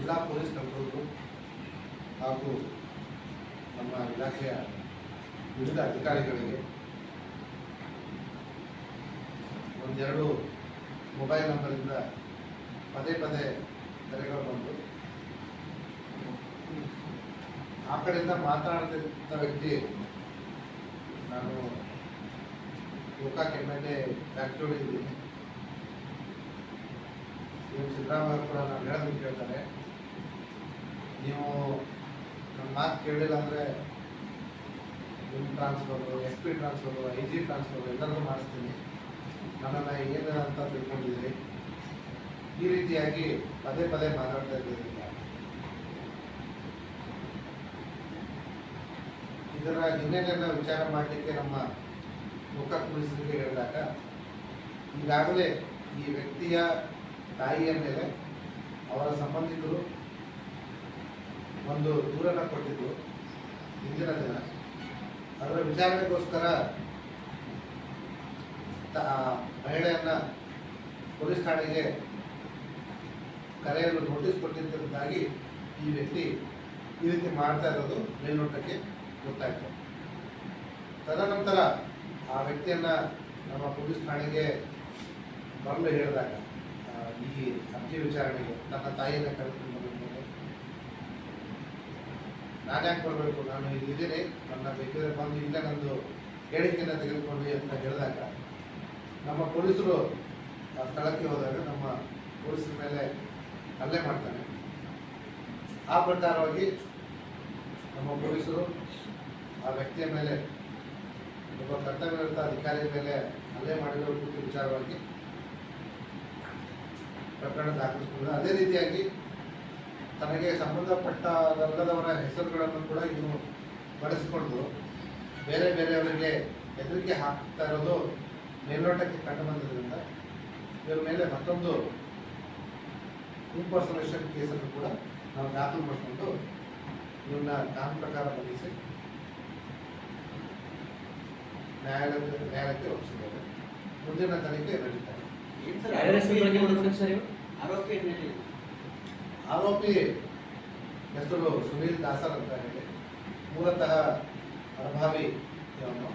ಜಿಲ್ಲಾ police controller ಹಾಗೂ ನಮ್ಮ ಇಲಾಖೆಯ ವಿವಿಧ ಅಧಿಕಾರಿಗಳಿಗೆ ಒಂದೆರಡು ಮೊಬೈಲ್ ನಂಬರಿಂದ ಪದೇ ಪದೇ ಕರೆಗಳು ಬಂದು ಆ ಕಡೆಯಿಂದ ಮಾತನಾಡ್ತಿದ್ದ ವ್ಯಕ್ತಿ ನಾನು ಗೋಕಾಕ್ ಎಂ ಎಲ್ ಎ ಇದ್ದೀನಿ ಸಿದ್ದರಾಮಯ್ಯ ಕೂಡ ನಾನು ಹೇಳೋದನ್ನು ಕೇಳ್ತಾರೆ. ನೀವು ನಮ್ಮ ಮಾತು ಕೇಳಿಲ್ಲ ಅಂದರೆ ನಿಮ್ಮ transfer S P transfer I G transfer ಎಲ್ಲರಿಗೂ ಮಾಡಿಸ್ತೀನಿ. ನನ್ನನ್ನು ಏನು ಅಂತ ತಿಳ್ಕೊಂಡಿದ್ದೀರಿ. ಈ ರೀತಿಯಾಗಿ ಪದೇ ಪದೇ ಮಾತಾಡ್ತಾ ಇದ್ದೀರಿ ಇದರ ಹಿನ್ನೆಲೆಯನ್ನು ವಿಚಾರ ಮಾಡಲಿಕ್ಕೆ ನಮ್ಮ ಮುಖ ಪೊಲೀಸರಿಗೆ ಹೇಳಿದಾಗ, ಈಗಾಗಲೇ ಈ ವ್ಯಕ್ತಿಯ ತಾಯಿಯ ಮೇಲೆ ಅವರ ಸಂಬಂಧಿಕರು ಒಂದು ದೂರನ್ನು ಕೊಟ್ಟಿದ್ದು ಹಿಂದಿನ ದಿನ. ಅದರ ವಿಚಾರಣೆಗೋಸ್ಕರ ಮಹಿಳೆಯನ್ನ ಪೊಲೀಸ್ ಠಾಣೆಗೆ ಕರೆಯಲು ನೋಟಿಸ್ ಕೊಟ್ಟಿದ್ದರಿಂದಾಗಿ ಈ ವ್ಯಕ್ತಿ ಈ ರೀತಿ ಮಾಡ್ತಾ ಇರೋದು ಮೇಲ್ನೋಟಕ್ಕೆ ಗೊತ್ತಾಯ್ತು. ತದನಂತರ ಆ ವ್ಯಕ್ತಿಯನ್ನ ನಮ್ಮ ಪೊಲೀಸ್ ಠಾಣೆಗೆ ಬರಲು ಹೇಳಿದಾಗ ಈ ಅರ್ಜಿ ವಿಚಾರಣೆಗೆ ನನ್ನ ತಾಯಿಯನ್ನು ಕರೆದುಕೊಂಡು ನಾನು ಯಾಕೆ ಬರಬೇಕು ನಾನು ಇಲ್ಲಿದ್ದೀನಿ ನನ್ನ ಬೇಕಿದ್ರೆ ಬಂದು ಇಲ್ಲ ನಂದು ಹೇಳಿಕೆಯನ್ನು ತೆಗೆದುಕೊಂಡು ಅಂತ ಹೇಳಿದಾಗ ನಮ್ಮ ಪೊಲೀಸರು ಆ ಸ್ಥಳಕ್ಕೆ ಹೋದಾಗ ನಮ್ಮ ಪೊಲೀಸರ ಮೇಲೆ ಹಲ್ಲೆ ಮಾಡ್ತಾನೆ ಆ ಪ್ರಕಾರವಾಗಿ ನಮ್ಮ ಪೊಲೀಸರು ಆ ವ್ಯಕ್ತಿಯ ಮೇಲೆ ಒಬ್ಬ ಕರ್ತವ್ಯರತ ಅಧಿಕಾರಿಯ ಮೇಲೆ ಹಲ್ಲೆ ಮಾಡಿರೋ ವಿಚಾರವಾಗಿ ಪ್ರಕರಣ ದಾಖಲಿಸಿಕೊಂಡು ಅದೇ ರೀತಿಯಾಗಿ ತನಗೆ ಸಂಬಂಧಪಟ್ಟದಲ್ಲದವರ ಹೆಸರುಗಳನ್ನು ಕೂಡ ಇನ್ನು ಬಳಸಿಕೊಂಡು ಬೇರೆ ಬೇರೆಯವರಿಗೆ ಹೆದರಿಕೆ ಹಾಕ್ತಾ ಇರೋದು ಮೇಲ್ನೋಟಕ್ಕೆ ಕಂಡು ಬಂದಿದ್ದರಿಂದ ಇವರ ಮೇಲೆ ಮತ್ತೊಂದು ಇಂಪರ್ಸನೇಷನ್ ಕೇಸನ್ನು ಕೂಡ ನಾವು ದಾಖಲು ಮಾಡಿಕೊಂಡು ಇವನ್ನ ಕಾನೂನು ಪ್ರಕಾರ ಬಂಧಿಸಿ ನ್ಯಾಯಾಲಯಕ್ಕೆ ನ್ಯಾಯಾಲಯಕ್ಕೆ ಒಪ್ಪಿಸಿದ್ದೇವೆ ಮುಂದಿನ ತನಿಖೆ ನಡೀತಾರೆ? ಆರೋಪಿ ಆರೋಪಿ ಹೆಸರು ಸುನೀಲ್ ದಾಸರ್ ಅಂತ ಹೇಳಿ, ಮೂಲತಃ ಪ್ರಭಾವಿ ಇವನು.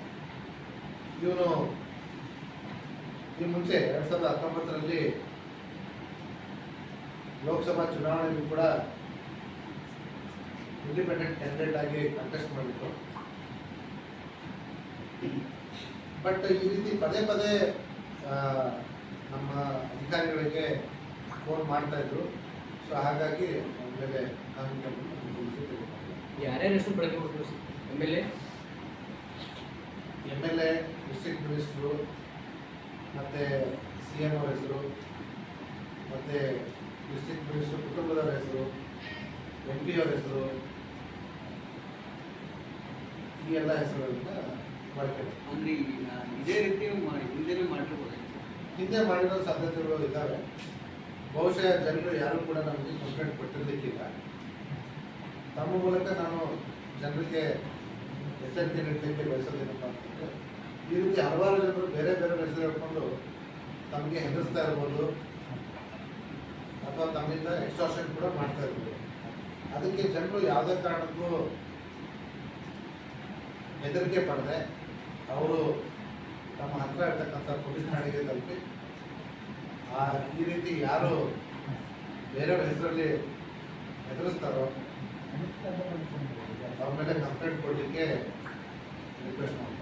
ಇವನು ಈ ಮುಂಚೆ ಎರಡ್ ಸಾವಿರದ ಹತ್ತೊಂಬತ್ತರಲ್ಲಿ ಲೋಕಸಭಾ ಚುನಾವಣೆಗೂ ಕೂಡ ಇಂಡಿಪೆಂಡೆಂಟ್ ಕ್ಯಾಂಡಿಡೇಟ್ ಆಗಿ ಕಂಟೆಸ್ಟ್ ಮಾಡಿದ್ರು. ಬಟ್ ಈ ರೀತಿ ಪದೇ ಪದೇ ನಮ್ಮ ಅಧಿಕಾರಿಗಳಿಗೆ ಫೋನ್ ಮಾಡ್ತಾ ಇದ್ರು. ಸೊ ಹಾಗಾಗಿ ಅವ್ರ ಮೇಲೆ. ಯಾರ್ಯಾರ ಹೆಸರು ಬಳಕೆ sir M L A M L A district minister ಮತ್ತು ಸಿ ಎಂ ಅವ್ರ ಹೆಸರು ಮತ್ತು ಡಿಸ್ಟ್ರಿಕ್ಟ್ ಮಿನಿಸ್ಟ್ರು ಕುಟುಂಬದವರ ಹೆಸರು ಎಂ ಪಿ ಅವ್ರ ಹೆಸರು ಈ ಎಲ್ಲ ಹೆಸರುಗಳಿಂದ ಬಳಕೆ. ಅಂದ್ರೆ ಇದೇ ರೀತಿ ಹಿಂದೆನೂ ಮಾಡಿರ್ಬೋದು ಹಿಂದೆ ಮಾಡಿರೋ ಸಾಧ್ಯತೆಗಳು ಇದ್ದಾವೆ ಬಹುಶಃ ಜನರು ಯಾರು ಕೂಡ ನಮಗೆ ಕಂಪ್ಲೇಂಟ್ ಕೊಟ್ಟಿರಲಿಕ್ಕಿಲ್ಲ. ತಮ್ಮ ಮೂಲಕ ನಾನು ಜನರಿಗೆ ಎಚ್ಚರಿಕೆ ನೀಡಲಿಕ್ಕೆ ಬಯಸೋದೇನಪ್ಪ ಅಂತಂದರೆ, ಈ ರೀತಿ ಹಲವಾರು ಜನರು ಬೇರೆ ಬೇರೆ ಹೆಸರು ಹೇಳ್ಕೊಂಡು ತಮಗೆ ಹೆದರಿಸ್ತಾ ಇರ್ಬೋದು, ಅಥವಾ ತಮ್ಮಿಂದ ಎಕ್ಸ್ಟ್ರಾಷನ್ ಕೂಡ ಮಾಡ್ತಾ ಇರ್ಬೋದು. ಅದಕ್ಕೆ ಜನರು ಯಾವುದೇ ಕಾರಣಕ್ಕೂ ಹೆದರಿಕೆ ಪಡೆದೆ, ಅವರು ತಮ್ಮ ಹತ್ರ ಇರ್ತಕ್ಕಂಥ ಪೊಲೀಸ್ ಠಾಣೆಗೆ ತಲುಪಿ ಈ ರೀತಿ ಯಾರು ಬೇರೆಯವ್ರ ಹೆಸರಲ್ಲಿ ಎದುರಿಸ್ತಾರೋ ಅವ್ರ ಮೇಲೆ ಕಂಪ್ಲೇಂಟ್ ಕೊಡಲಿಕ್ಕೆ ರಿಕ್ವೆಸ್ಟ್ ಮಾಡ್ತಾರೆ.